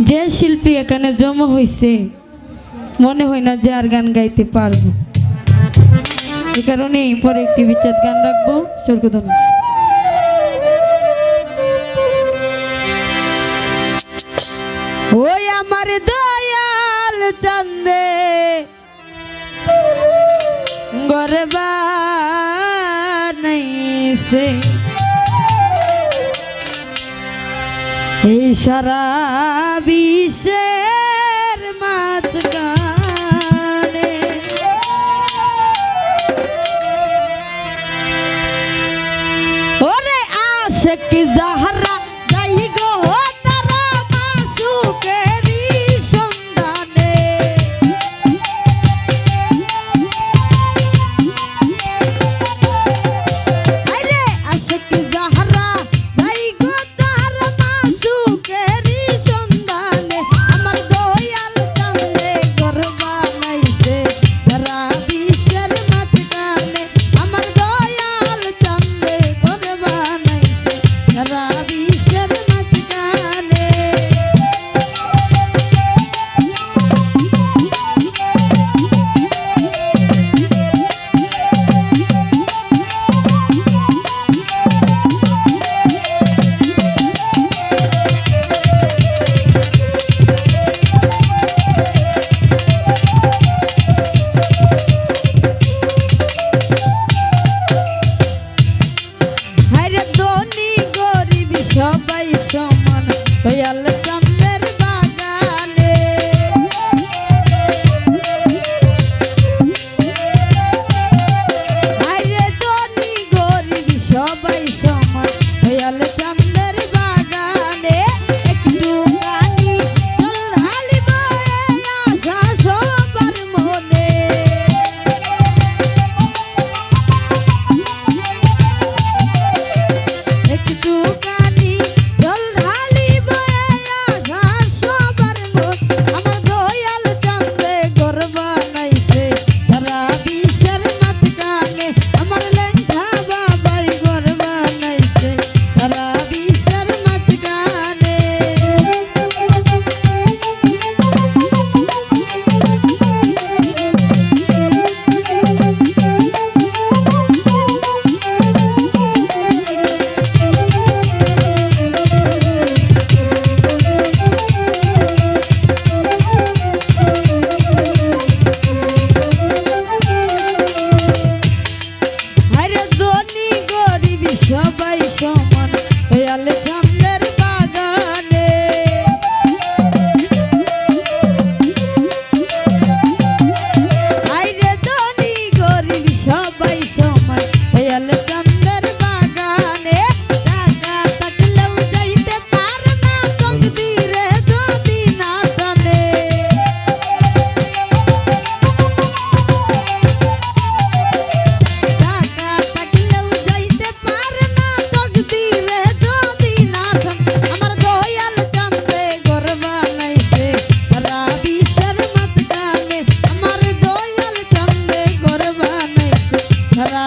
যে শিল্পী এখানে জমা হয়েছে মনে হয় না যে আর গান গাইতে পারব। এ কারণে পরে একটি বিচ্ছেদ গান রাখব। স্বর্গধন্য ওই আমার দয়াল চন্দে গরবা এই সারা বিষের মাঝখানে। ওরে আশেক জাহার দয়াল সারা